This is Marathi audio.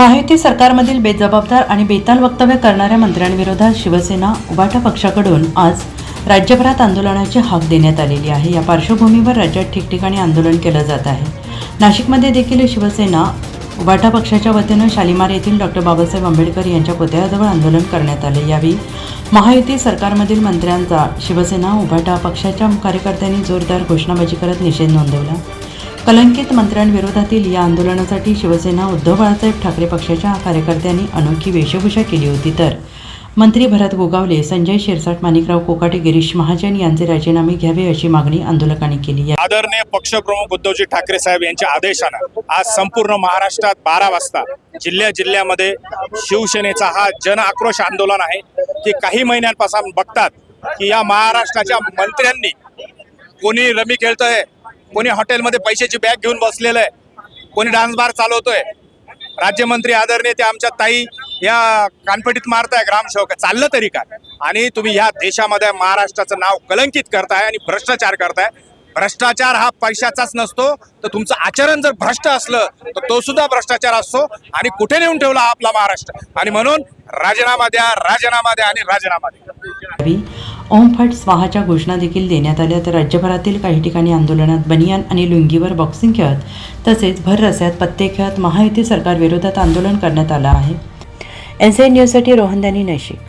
महायुती सरकारमधील बेजबाबदार आणि बेताल वक्तव्य करणाऱ्या मंत्र्यांविरोधात शिवसेना उबाटा पक्षाकडून आज राज्यभरात आंदोलनाची हाक देण्यात आलेली आहे. या पार्श्वभूमीवर राज्यात ठिकठिकाणी आंदोलन केलं जात आहे. नाशिकमध्ये देखील शिवसेना उबाटा पक्षाच्या वतीनं शालिमार येथील डॉक्टर बाबासाहेब आंबेडकर यांच्या पुतळ्याजवळ आंदोलन करण्यात आले. यावेळी महायुती सरकारमधील मंत्र्यांचा शिवसेना उबाटा पक्षाच्या कार्यकर्त्यांनी जोरदार घोषणाबाजी करत निषेध नोंदवला. कलंकित मंत्र्यांविरोधातील या आंदोलनासाठी शिवसेना उद्धव बाळासाहेब ठाकरे पक्षाच्या कार्यकर्त्यांनी अनोखी वेशभूषा केली होती तर. मंत्री भरत गोगावले संजय शिरसाट माणिकराव कोकाटे गिरीश महाजन यांचे राजीनामे घ्यावे अशी मागणी आंदोलकांनी केली आहे. आदरणीय पक्षप्रमुख उद्धवजी ठाकरे साहेब यांच्या आदेशानं आज संपूर्ण महाराष्ट्रात बारा वाजता जिल्ह्या जिल्ह्यामध्ये शिवसेनेचा हा जन आक्रोश आंदोलन आहे की काही महिन्यांपासून बघतात की या महाराष्ट्राच्या मंत्र्यांनी कोणी रमी खेळतोय कोणी हॉटेलमध्ये पैशाची बॅग घेऊन बसलेलं आहे कोणी डान्स बार चालवतोय. राज्यमंत्री आदरणीय ते आमच्या ताई या कानपटीत मारताय ग्रामसेवक चाललं तरी काय? आणि तुम्ही ह्या देशामध्ये महाराष्ट्राचं नाव कलंकित करताय आणि भ्रष्टाचार करताय. भ्रष्टाचार हा पैशाचाच नसतो. तर तुमचं आचरण जर भ्रष्ट असलं तर तो सुद्धा भ्रष्टाचार असतो आणि कुठे नेऊन ठेवला आपला महाराष्ट्र? आणि म्हणून राजीनामा द्या राजीनामा द्या आणि राजीनामा द्या. ओम फट स्वाहाच्या घोषणा देखील देण्यात आल्या. तर राज्यभरातील काही ठिकाणी आंदोलनात बनियान आणि लुंगीवर बॉक्सिंग खेळत तसेच भर रस्त्यात पत्ते खेळत महायुती सरकारविरोधात आंदोलन करण्यात आलं आहे. एन सी एन न्यूजसाठी रोहन दानी नाशिक.